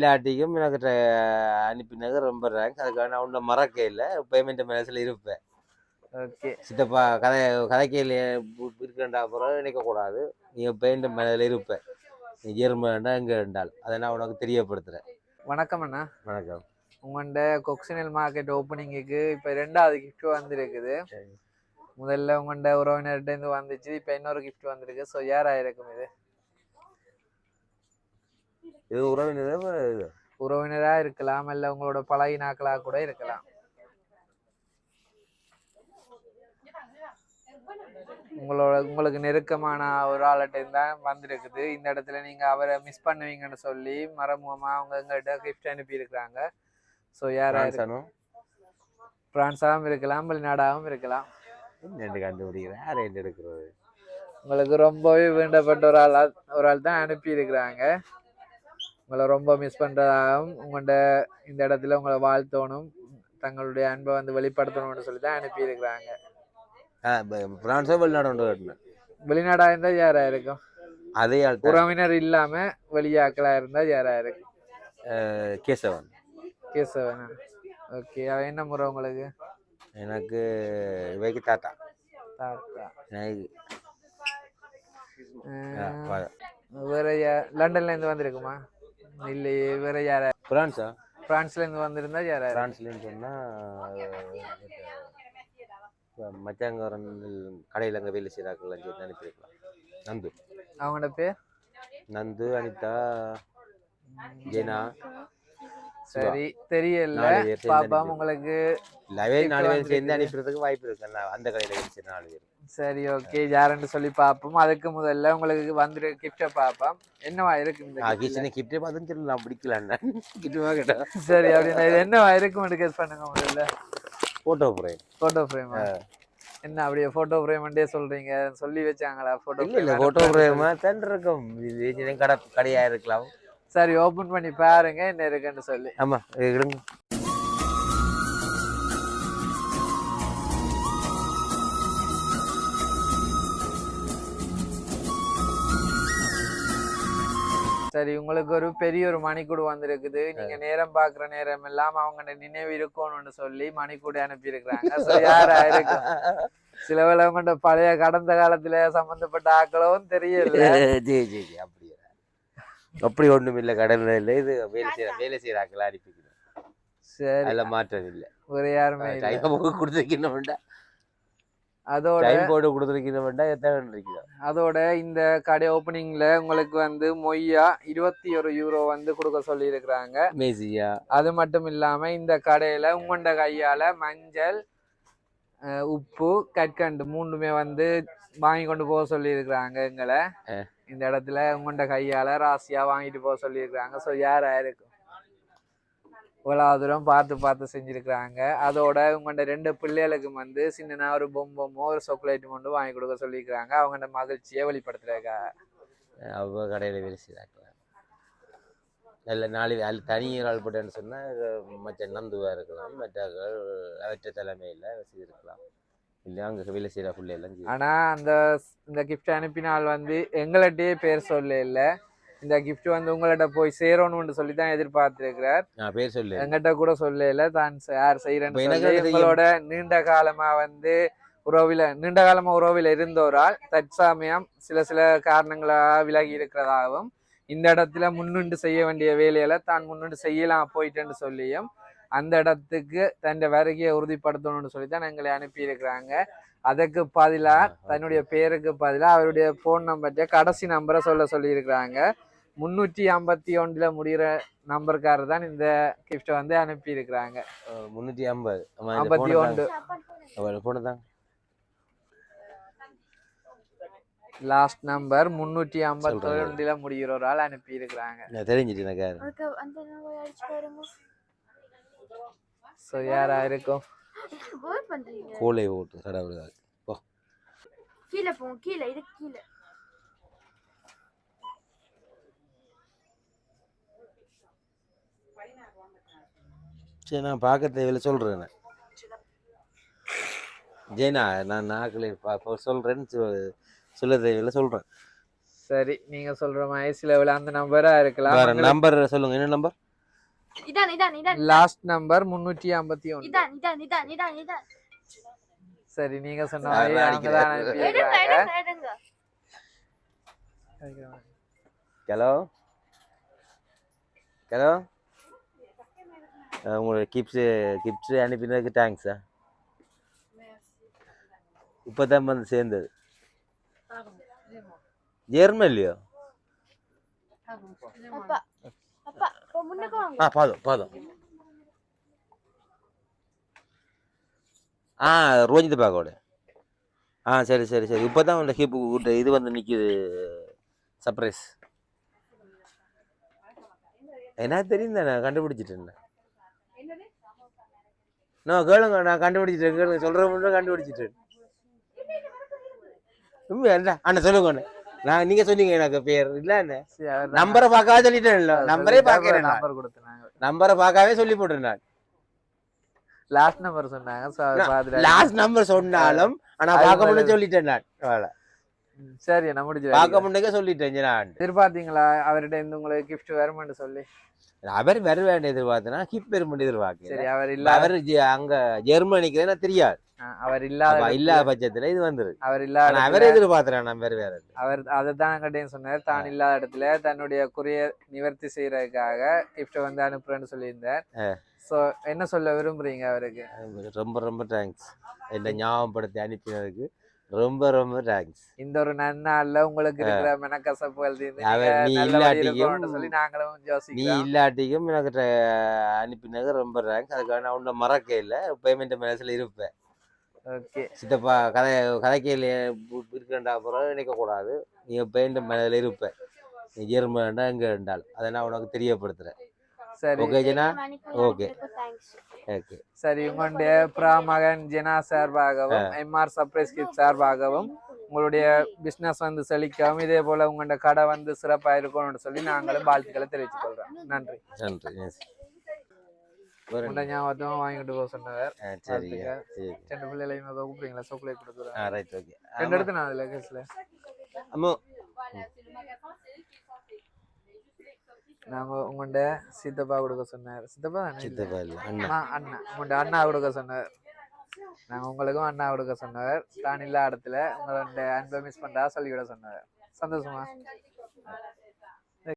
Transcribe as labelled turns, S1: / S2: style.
S1: இல்லாட்டிக்கும் எனக்கு அனுப்பினது ரொம்ப ரேங்க் அதுக்காக நான் ஒன்றும் மறக்க இல்லை. பேமெண்ட் மேனேஜில் இருப்பேன்.
S2: ஓகே
S1: சித்தப்பா கதை கதைக்கையில் இருக்கேன்டா அப்புறம் நினைக்கக்கூடாது. நீ பேமெண்ட் மேனேஜில் இருப்பேன். நீ ஜெர்மன்டா எங்கே இருந்தால் அதை நான் உனக்கு தெரியப்படுத்துகிறேன்
S2: வணக்கம் அண்ணா.
S1: வணக்கம்.
S2: உங்கள்கிட்ட கொக்சினல் மார்க்கெட் ஓப்பனிங்குக்கு இப்போ ரெண்டாவது gift வந்திருக்குது. முதல்ல உங்கள்கிட்ட உறவினர்கிட்ட இருந்து வந்துச்சு. இப்போ இன்னொரு gift வந்திருக்கு. ஸோ யாராக இருக்கும் இது?
S1: இது உறவினர் இது?
S2: உறவினரா இருக்கலாம் இல்ல உங்களோட பழகினாக்களா கூட இருக்கலாம். உங்களோட உங்களுக்கு நெருக்கமான ஒரு ஆள்கிட்ட தான் வந்திருக்குது. இந்த இடத்துல நீங்க அவரை மிஸ் பண்ணுவீங்கன்னு சொல்லி மறைமுகமா அவங்க எங்கள்கிட்ட கிஃப்ட் அனுப்பி இருக்கிறாங்க ஸோ யாரா இருக்கு
S1: பிரான்ஸானும்
S2: பிரான்ஸாகவும் இருக்கலாம் வெளிநாடாகவும் இருக்கலாம்.
S1: ரெண்டு கண்டுபிடிக்கிறேன் யார் ரெண்டு எடுக்கிறது?
S2: உங்களுக்கு ரொம்பவே வேண்டப்பட்ட ஒரு ஆள் ஒரு ஆள் தான் அனுப்பி இருக்கிறாங்க உங்களை ரொம்ப மிஸ் பண்றதாகவும் உங்கள்கிட்ட இந்த இடத்துல உங்களை வாழ்த்தணும் தங்களுடைய அன்பை வந்து வெளிப்படுத்தணும்னு சொல்லி தான் அனுப்பி இருக்கிறாங்க
S1: ஆ ப- பிரான்ஸோ வெளிநாடு ஒன்று கட்டினேன்
S2: வெளிநாடா இருந்தா யாரா இருக்கும்?
S1: அதே.
S2: உறவினர் இல்லாம வெளியாக்களா இருந்தா யாரா இருக்கும்?
S1: கேசவன்.
S2: கேசவனா? ஓகே அவ என்ன முறை உங்களுக்கு?
S1: எனக்கு இவைக்கு தாத்தா.
S2: தாத்தா. வேற லண்டன்ல இருந்து வந்திருக்குமா? இல்லையே வேற யாரா?
S1: பிரான்ஸா?
S2: பிரான்ஸ்ல இருந்து வந்திருந்தா யாரா? இருக்கும்?
S1: பிரான்ஸ்லன்னு சொன்னால் மச்சாங்காரன் கடையில் அங்கே வேலை சேர்த்து அனுப்பியிருக்கலாம் நந்து.
S2: அவங்களோட பேர்?
S1: நந்து அனிதா ஜெனா
S2: சரி தெரியல. பாப்பா உங்களுக்கு
S1: லவே நாலு பேர் சேர்ந்து. அனுப்புறதுக்கு வாய்ப்பு இருக்கு. அந்த- கடையில் வேலை நாலு பேர்
S2: சரி ஓகே. யாருன்னு சொல்லி பார்ப்போம் அதுக்கு முதல்ல உங்களுக்கு வந்துரு கிஃப்டை பார்ப்போம் என்னவா இருக்கு இந்த?
S1: கிச்சனை கிட்டே பார்த்துன்னு சொல்லி. நான் பிடிக்கலான்னு கிட்டமா கேட்டேன்
S2: சரி அப்படின்னா இது என்னவா இருக்கும்னு கெஸ் பண்ணுங்க முதல்ல.
S1: ஃபோட்டோ ஃப்ரேம்
S2: போட்டோ ஃப்ரேம் என்ன அப்படியே போட்டோ ஃப்ரேம்ண்டே சொல்றீங்க. சொல்லி வச்சாங்களா போட்டோ
S1: இல்லை ஃபோட்டோ ஃப்ரேமாக தான் இருக்கும். இது கடை கடையாக இருக்கலாம்.
S2: சரி ஓபன் பண்ணி பாருங்க. என்ன இருக்குன்னு சொல்லி.
S1: ஆமாம் எடுங்க.
S2: சரி உங்களுக்கு ஒரு பெரிய ஒரு மணிக்கூடு வந்திருக்குது. நீங்க நேரம் பாக்குற நேரம் எல்லாம் அவங்க நினைவு இருக்கணும்னு சொல்லி மணிக்கூடு அனுப்பி இருக்கிறாங்க யாரா இருக்கும் சில வேளை உங்கள்ட்ட பழைய கடந்த காலத்துல சம்பந்தப்பட்ட ஆக்களவும் தெரியல.
S1: ஜி ஜி ஜி அப்படியா அப்படி ஒண்ணும் இல்லை கடல்ல இல்லை. இது வேலை செய்யற வேலை செய்யறாங்களா அனுப்பிக்கணும்.
S2: சரி.
S1: அதில் மாற்றம் இல்லை.
S2: வேற யாருமே
S1: வேண்டாம்
S2: அதோட
S1: போட்டு எத்தனை இருக்கணும்
S2: அதோட இந்த கடை ஓப்பனிங்ல உங்களுக்கு வந்து மொய்யா இருபத்தி ஒரு யூரோ வந்து கொடுக்க சொல்லி இருக்கிறாங்க
S1: மேசியா
S2: அது மட்டும் இல்லாம இந்த கடையில உங்கண்ட கையால மஞ்சள் உப்பு கற்கண்டு மூணுமே வந்து வாங்கி கொண்டு போக சொல்லி இருக்கிறாங்க எங்களை. இந்த இடத்துல உங்கண்ட கையால ராசியா வாங்கிட்டு போக சொல்லி இருக்கிறாங்க ஸோ யாரா இருக்கும் இவ்வளவு தூரம் பார்த்து பார்த்து செஞ்சிருக்கிறாங்க. அதோட உங்கள்ட ரெண்டு பிள்ளைகளுக்கும் வந்து சின்னனா ஒரு பொம்பமோ ஒரு சாக்லேட்டும் கொண்டு வாங்கி கொடுக்க சொல்லியிருக்கிறாங்க. அவங்களோட மகிழ்ச்சியை வெளிப்படுத்துறதுக்காக
S1: அவ கடையில் வேலை செய்யறாங்களா நல்ல நாலு அது தனியார் ஆள் போட்டேன்னு சொன்னால் மற்ற நந்துவாக இருக்கலாம் மற்ற அவற்ற தலைமையில் செய்திருக்கலாம். இல்லை அங்கே வேலை செய்கிற பிள்ளையெல்லாம் செய்யும்
S2: ஆனா அந்த இந்த கிஃப்ட் அனுப்பினால் வந்து எங்கள்கிட்டயே பேர் சொல்ல இல்ல. இந்த gift வந்து உங்கள்கிட்ட போய் சேரணும்னு சொல்லி தான் எதிர்பார்த்திருக்கிறார்.
S1: நான் பேர் சொல்லு.
S2: எங்கிட்ட கூட சொல்லல தான் யார் செய்யறேன்னு சொல்லி. எங்களோட நீண்ட காலமா வந்து உறவில நீண்ட காலமா உறவில் இருந்தோரால் தற்சமயம் சில சில காரணங்களாக விலகி இருக்கிறதாகவும் இந்த இடத்துல முன்னின்று செய்ய வேண்டிய வேலையில தான் முன்னின்று செய்யலாம் போயிட்டேன்னு சொல்லியும் அந்த இடத்துக்கு தன் வருகையை உறுதிப்படுத்தணும்னு சொல்லி தான் எங்களை அனுப்பி இருக்கிறாங்க அதுக்கு பதிலா தன்னுடைய பேருக்கு பதிலா அவருடைய போன் நம்பர்கிட்ட கடைசி நம்பரை சொல்ல சொல்லி இருக்கிறாங்க முன்னூற்றி ஐம்பத்தி ஒன்றுல முடிகிற நம்பருக்காரர் தான் இந்த கிஃப்ட் வந்து அனுப்பி இருக்கிறாங்க
S1: முந்நூற்றி ஐம்பது.
S2: ஐம்பத்தி ஒன்று.
S1: ஃபோனு தான்
S2: லாஸ்ட் நம்பர் முன்னூற்றி ஐம்பத்தி. ஒன்றுல முடிகிற ஒரு ஆள் அனுப்பி இருக்கிறாங்க
S1: தெரிஞ்சிட்டு எனக்கு
S2: ஸோ யாரா இருக்கும்
S1: கோலை ஓட்டு போ.
S3: கீழே போங்க கீழே இது கீழே.
S1: சரி நான் பார்க்க தேவையில்ல சொல்கிறேன் நான். ஜெயனா நான் நாக்கில் சொல்கிறேன்னு சொ- சொல்ல தேவையில்ல சொல்கிறேன்
S2: சரி நீங்க சொல்ற மாதிரி வேளை அந்த நம்பரா இருக்கலாம்.
S1: வேறு நம்பர் சொல்லுங்கள் என்ன நம்பர்
S3: இதான் இதான் இதான்
S2: லாஸ்ட் நம்பர் முன்னூற்றி ஐம்பத்தி ஒன்று.
S3: இதான் இதான் இதான் இதான் இதான்.
S2: சரி நீங்க சொன்ன
S1: நான்
S2: மாதிரி
S1: அடிக்கிறேன்.
S2: அவங்க தான்
S3: எடுங்க
S2: அனுப்பியிருக்காங்க.
S3: எடுங்க எடுங்க
S1: ஹலோ ஹலோ உங்களோட கிப்ஸு கிப்ஸு அனுப்பினதுக்கு தேங்க்ஸா இப்போ தான் வந்து சேர்ந்தது. ஜெர்மன்லையோ ஆ பாதம் பாதம். ஆ ரோஜித பாக்கோட ஆ சரி சரி சரி. இப்போ தான் உள்ள ஹிப் இது வந்து நிற்கிது சர்ப்ரைஸ் என்ன தெரியும் நான் கண்டுபிடிச்சிட்டேன். நான் கேளுங்க நான் கண்டுபிடிச்சிட்டேன் கேளுங்க சொல்கிற மட்டும் கண்டுபிடிச்சிட்டேன் உண்மையா அண்ணா சொல்லுங்க அண்ணா. நான் நீங்கள் சொன்னீங்க எனக்கு பேர். இல்லை
S2: அவர்
S1: நம்பரை பார்க்காத சொல்லிட்டேன்ல நம்பரே பார்க்கிறேன் நான்.
S2: நம்பர் கொடுத்தாங்க
S1: நம்பரை பார்க்கவே சொல்லி போட்டேன் நான்.
S2: லாஸ்ட் நம்பர் சொன்னாங்க
S1: லாஸ்ட் நம்பர் சொன்னாலும் ஆனா பார்க்க முன்னே சொல்லிட்டேன் நான்.
S2: ம், சரி நான் முடிஞ்சு
S1: பார்க்க முன்னே சொல்லிட்டேன் நான்.
S2: எதிர்பார்த்தீங்களா அவர்கிட்ட இருந்து உங்களுக்கு கிஃப்ட் வருமென்னு சொல்லி.
S1: அவர் வர வேண்டிய எதிர்பார்த்தனா ஹிப் பெருமண்டி
S2: சரி
S1: எதிர்பார்க்கிறேன்
S2: அவர் இல்லாத
S1: அவர் அங்க ஜெர்மனிக்கு எனக்கு தெரியாது
S2: அவர் இல்லாத
S1: இல்லாத பட்சத்துல இது வந்துரு
S2: அவர் இல்லாத
S1: அவரே எதிர்பார்க்கிறேன் நான் வேற வேற
S2: அவர் அதை தான் கட்டையும் சொன்னார். தான் இல்லாத இடத்துல தன்னுடைய குறைய நிவர்த்தி செய்யறதுக்காக கிஃப்ட் வந்து அனுப்புறேன்னு சொல்லியிருந்தார். சோ என்ன சொல்ல விரும்புறீங்க அவருக்கு?
S1: ரொம்ப ரொம்ப தேங்க்ஸ் என்ன ஞாபகப்படுத்தி அனுப்பினதுக்கு ரொம்ப ரொம்ப தேங்க்ஸ்
S2: இந்த ஒரு நன்னாள்ல உங்களுக்கு இருக்கிற மெனக்கசப்புகள்
S1: நீ இல்லாட்டியும்
S2: சொல்லி நாங்களும்
S1: நீ
S2: யோசிக்கிறோம்.
S1: இல்லாட்டியும் எனக்கு அனுப்பினது ரொம்ப தேங்க்ஸ் அதுக்காக நான் உன்னை மறக்க இல்லை. பேமெண்ட் மனசுல இருப்பேன்.
S2: ஓகே.
S1: சித்தப்பா கதை கதைக்கையில் இருக்கண்டா அப்புறம் நினைக்கக்கூடாது நீ பெயிண்ட் மேலே இருப்ப நீ ஜெர்மன்டா எங்கே இருந்தால். அதை நான் உனக்கு தெரியப்படுத்துகிறேன்
S2: சரி.
S1: Okay Jana? Okay
S3: thanks
S1: okay
S2: சரி உங்களுடைய பிரா மகன் ஜெனா சார்பாகவும் எம்ஆர் சர்ப்ரைஸ் கிட் சார்பாகவும் உங்களுடைய பிசினஸ் வந்து செழிக்கவும் இதே போல உங்களோட கடை வந்து சிறப்பா இருக்கணும்னு சொல்லி நாங்களும் வாழ்த்துக்களை தெரிவித்துக் கொள்றோம். நன்றி.
S1: நன்றி. என்ன?
S2: ஞாபகத்தும் வாங்கிட்டு போக சொன்னவர்.
S1: ஆ, சரியா சரி
S2: ரெண்டு பிள்ளைகளையும் சாக்லேட் கொடுக்குறேன்
S1: ரைட் ஓகே
S2: ரெண்டு எடுத்து நான் அதில் கேஸில்
S1: அம்மா.
S2: நாங்க உங்கள்கிட்ட சித்தப்பா கொடுக்க சொன்னார். சித்தப்பா தானே
S1: சித்தப்பா இல்லை அண்ணா.
S2: அண்ணா அண்ணா. உங்கள்கிட்ட அண்ணா கொடுக்க சொன்னார். நாங்க உங்களுக்கும் அண்ணா கொடுக்க சொன்னவர் தான் இல்லாத இடத்துல உங்களோட அன்பை மிஸ் பண்றா சொல்லிவிட சொன்னவர் சந்தோஷமா?